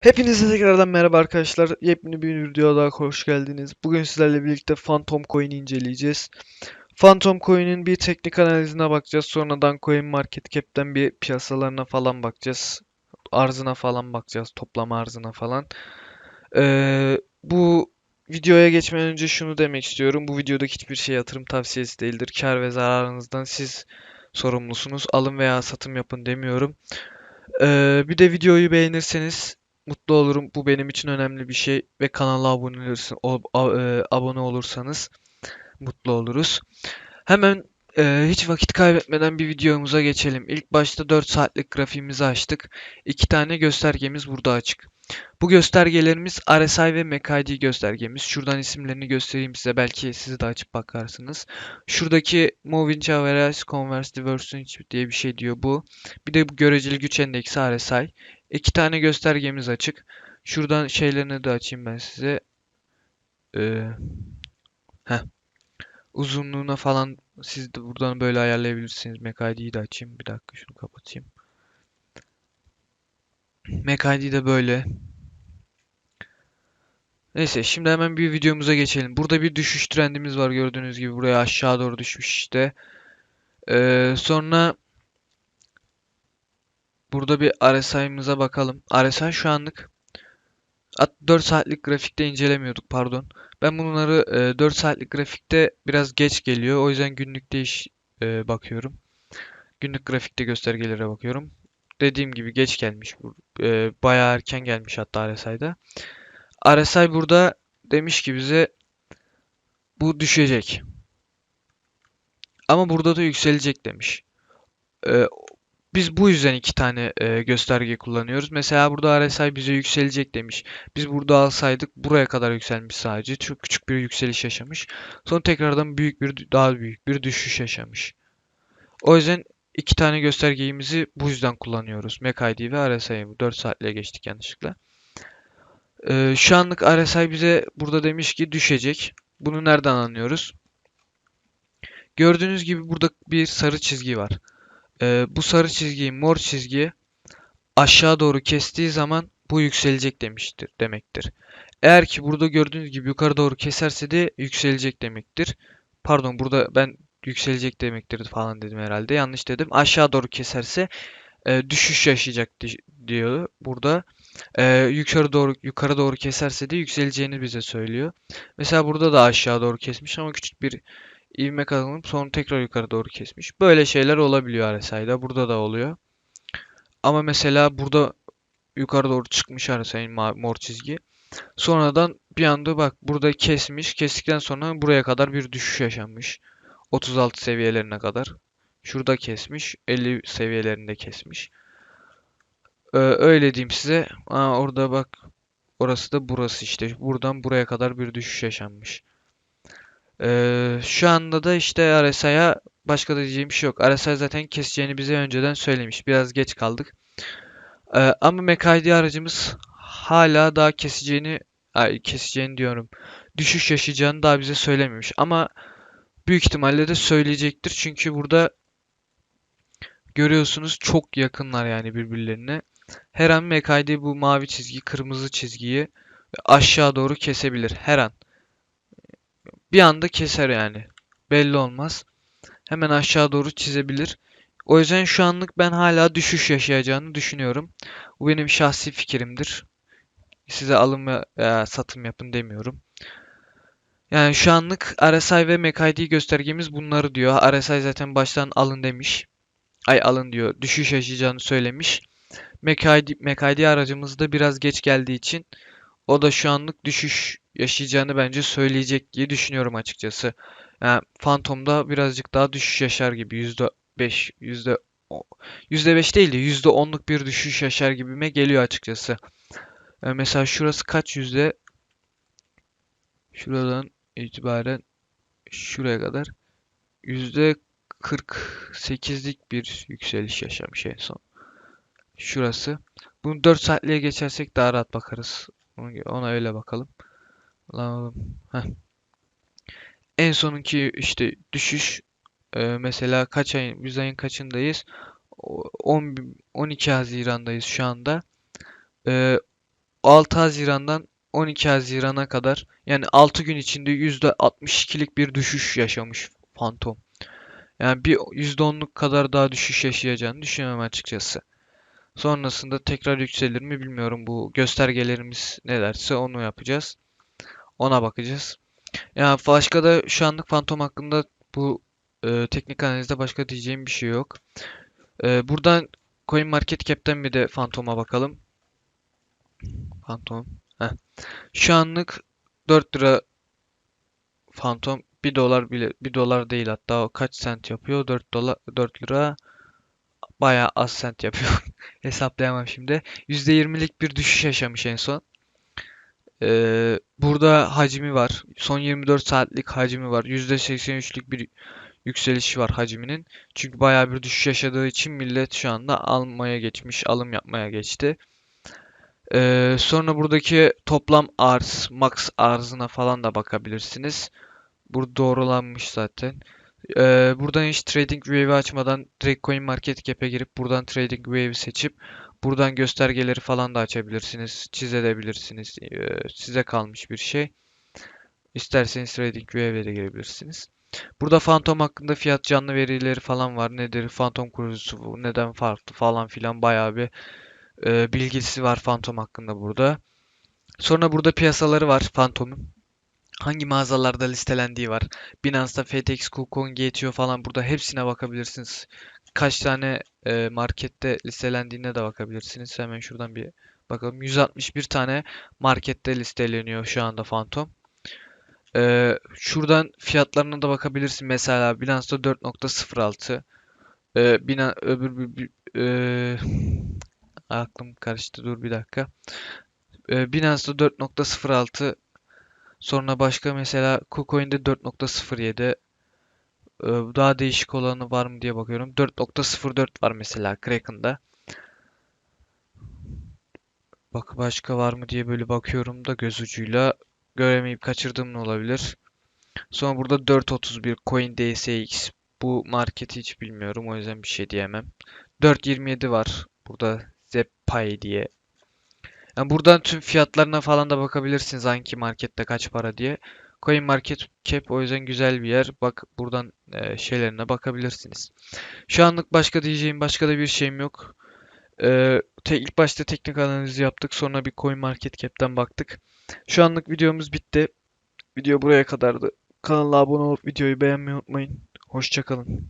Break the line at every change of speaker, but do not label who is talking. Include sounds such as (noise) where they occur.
Hepinize tekrardan merhaba arkadaşlar. Yepyeni bir videoya daha hoş geldiniz. Bugün sizlerle birlikte Phantom Coin'i inceleyeceğiz. Phantom Coin'in bir teknik analizine bakacağız. Sonradan Coin Market Cap'ten bir piyasalarına falan bakacağız. Arzına falan bakacağız. Toplam arzına falan. Ee, bu videoya geçmeden önce şunu demek istiyorum. Bu videodaki hiçbir şey yatırım tavsiyesi değildir. Kar ve zararınızdan siz sorumlusunuz. Alın veya satım yapın demiyorum. Ee, bir de videoyu beğenirseniz mutlu olurum. Bu benim için önemli bir şey ve kanala abone olursa, ol- a- e, abone olursanız mutlu oluruz. Hemen e, hiç vakit kaybetmeden bir videomuza geçelim. İlk başta 4 saatlik grafiğimizi açtık. İki tane göstergemiz burada açık. Bu göstergelerimiz RSI ve MACD göstergemiz. Şuradan isimlerini göstereyim size. Belki siz de açıp bakarsınız. Şuradaki Moving Average Converse Divergence diye bir şey diyor bu. Bir de bu göreceli güç endeksi RSI. İki tane göstergemiz açık. Şuradan şeylerini de açayım ben size. Ee. Uzunluğuna falan siz de buradan böyle ayarlayabilirsiniz. MACD'yi de açayım. Bir dakika şunu kapatayım. MACD de böyle. Neyse şimdi hemen bir videomuza geçelim. Burada bir düşüş trendimiz var gördüğünüz gibi. Buraya aşağı doğru düşmüş işte. Ee, sonra burada bir RSI'mıza bakalım. RSI şu anlık 4 saatlik grafikte incelemiyorduk pardon. Ben bunları e, 4 saatlik grafikte biraz geç geliyor. O yüzden günlükte iş e, bakıyorum. Günlük grafikte göstergelere bakıyorum. Dediğim gibi geç gelmiş. E, bayağı erken gelmiş hatta RSI'da. RSI burada demiş ki bize bu düşecek. Ama burada da yükselecek demiş. Biz bu yüzden iki tane e, gösterge kullanıyoruz. Mesela burada RSI bize yükselecek demiş. Biz burada alsaydık buraya kadar yükselmiş sadece. Çok küçük bir yükseliş yaşamış. Sonra tekrardan büyük bir daha büyük bir düşüş yaşamış. O yüzden iki tane göstergemizi bu yüzden kullanıyoruz. MACD ve RSI'yi. 4 saatliğe geçtik yanlışlıkla. Ee, şu anlık RSI bize burada demiş ki düşecek. Bunu nereden anlıyoruz? Gördüğünüz gibi burada bir sarı çizgi var. Ee, bu sarı çizgiyi mor çizgiye aşağı doğru kestiği zaman bu yükselecek demiştir demektir. Eğer ki burada gördüğünüz gibi yukarı doğru keserse de yükselecek demektir. Pardon burada ben yükselecek demektir falan dedim herhalde. Yanlış dedim. Aşağı doğru keserse e, düşüş yaşayacak di- diyor burada. E, yukarı doğru yukarı doğru keserse de yükseleceğini bize söylüyor. Mesela burada da aşağı doğru kesmiş ama küçük bir ivme kazanıp sonra tekrar yukarı doğru kesmiş. Böyle şeyler olabiliyor RSI'da. Burada da oluyor. Ama mesela burada yukarı doğru çıkmış RSI'nin mor çizgi. Sonradan bir anda bak burada kesmiş. Kestikten sonra buraya kadar bir düşüş yaşanmış. 36 seviyelerine kadar. Şurada kesmiş. 50 seviyelerinde kesmiş. Ee, öyle diyeyim size. Aa, orada bak. Orası da burası işte. Buradan buraya kadar bir düşüş yaşanmış. Ee, şu anda da işte RSI'ya başka da diyeceğim bir şey yok. RSI zaten keseceğini bize önceden söylemiş. Biraz geç kaldık. Ee, ama MACD aracımız hala daha keseceğini ay, keseceğini diyorum. Düşüş yaşayacağını daha bize söylememiş. Ama büyük ihtimalle de söyleyecektir. Çünkü burada görüyorsunuz çok yakınlar yani birbirlerine. Her an MACD bu mavi çizgi, kırmızı çizgiyi aşağı doğru kesebilir. Her an. Bir anda keser yani. Belli olmaz. Hemen aşağı doğru çizebilir. O yüzden şu anlık ben hala düşüş yaşayacağını düşünüyorum. Bu benim şahsi fikrimdir. Size alım veya satım yapın demiyorum. Yani şu anlık RSI ve MACD göstergemiz bunları diyor. RSI zaten baştan alın demiş. Ay alın diyor. Düşüş yaşayacağını söylemiş. MACD, MACD aracımız da biraz geç geldiği için o da şu anlık düşüş yaşayacağını bence söyleyecek diye düşünüyorum açıkçası. Yani Phantom'da birazcık daha düşüş yaşar gibi. %5, yüzde 5 değil de %10'luk bir düşüş yaşar gibime geliyor açıkçası. Yani mesela şurası kaç yüzde? Şuradan itibaren şuraya kadar yüzde 48'lik bir yükseliş yaşamış en son. Şurası. Bunu 4 saatliğe geçersek daha rahat bakarız. Ona öyle bakalım. Lan oğlum. Heh. En sonunki işte düşüş e, mesela kaç ayın biz ayın kaçındayız? 10 12 Haziran'dayız şu anda. E, 6 Haziran'dan 12 Haziran'a kadar yani 6 gün içinde %62'lik bir düşüş yaşamış Phantom. Yani bir %10'luk kadar daha düşüş yaşayacağını düşünüyorum açıkçası. Sonrasında tekrar yükselir mi bilmiyorum. Bu göstergelerimiz ne derse onu yapacağız. Ona bakacağız. Ya başka da şu anlık Phantom hakkında bu e, teknik analizde başka diyeceğim bir şey yok. E, buradan CoinMarketCap'ten bir de Phantom'a bakalım. Phantom. Heh. Şu anlık 4 lira Phantom 1 dolar bile 1 dolar değil hatta o kaç sent yapıyor? 4 dolar 4 lira bayağı az sent yapıyor. (laughs) Hesaplayamam şimdi. %20'lik bir düşüş yaşamış en son. Ee, burada hacmi var. Son 24 saatlik hacmi var. %83'lük bir yükselişi var hacminin. Çünkü bayağı bir düşüş yaşadığı için millet şu anda almaya geçmiş, alım yapmaya geçti. Ee, sonra buradaki toplam arz, max arzına falan da bakabilirsiniz. Bu doğrulanmış zaten. Ee, buradan hiç Trading Wave'i açmadan direkt CoinMarketCap'e girip buradan Trading Wave'i seçip buradan göstergeleri falan da açabilirsiniz. Çizebilirsiniz. Ee, size kalmış bir şey. İsterseniz Trading Wave'e de girebilirsiniz. Burada Phantom hakkında fiyat canlı verileri falan var. Nedir? Phantom kurucusu neden farklı falan filan bayağı bir e, bilgisi var Phantom hakkında burada. Sonra burada piyasaları var Phantom'un. Hangi mağazalarda listelendiği var. Binance'da FTX, KuCoin, GTO falan burada hepsine bakabilirsiniz. Kaç tane e, markette listelendiğine de bakabilirsiniz. Hemen şuradan bir bakalım. 161 tane markette listeleniyor şu anda Phantom. Ee, şuradan fiyatlarına da bakabilirsin. Mesela Binance'da 4.06. Ee, Bina öbür bir, ee, aklım karıştı. Dur bir dakika. Ee, Binance'da 4.06. Sonra başka mesela KuCoin'de 4.07. Ee, daha değişik olanı var mı diye bakıyorum. 4.04 var mesela Kraken'da. Bak başka var mı diye böyle bakıyorum da göz ucuyla göremeyip kaçırdığım ne olabilir? Sonra burada 4.31 CoinDSX. Bu marketi hiç bilmiyorum o yüzden bir şey diyemem. 4.27 var. Burada ZepPay diye. Yani buradan tüm fiyatlarına falan da bakabilirsiniz hangi markette kaç para diye. CoinMarketCap o yüzden güzel bir yer. Bak buradan e, şeylerine bakabilirsiniz. Şu anlık başka diyeceğim başka da bir şeyim yok. Ee, te- ilk başta teknik analizi yaptık. Sonra bir CoinMarketCap'ten baktık. Şu anlık videomuz bitti. Video buraya kadardı. Kanala abone olup videoyu beğenmeyi unutmayın. Hoşçakalın.